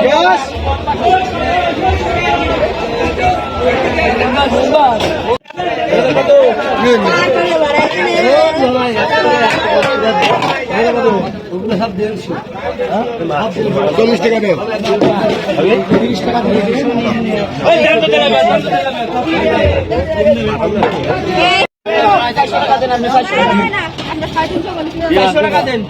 Yes. চল্লিশ টাকা দেব তিরিশ টাকা পঁয়তাল্লিশ টাকা দেন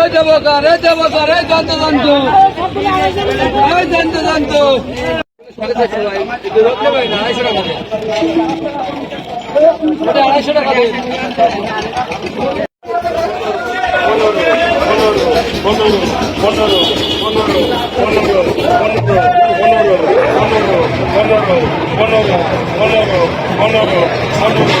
এই দেবকার এই দেবকার এই জানতে জানতো এই জানতে জানতো আড়াইশো টাকা পনেরো পনেরো পনেরো পনেরো পনেরো পনেরো পনেরো পনেরো পনেরো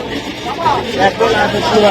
টাকা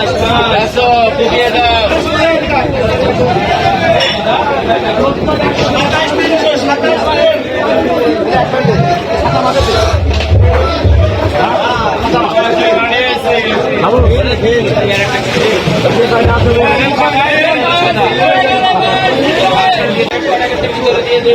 একশো ফুটিয়ে দাও দিয়ে দে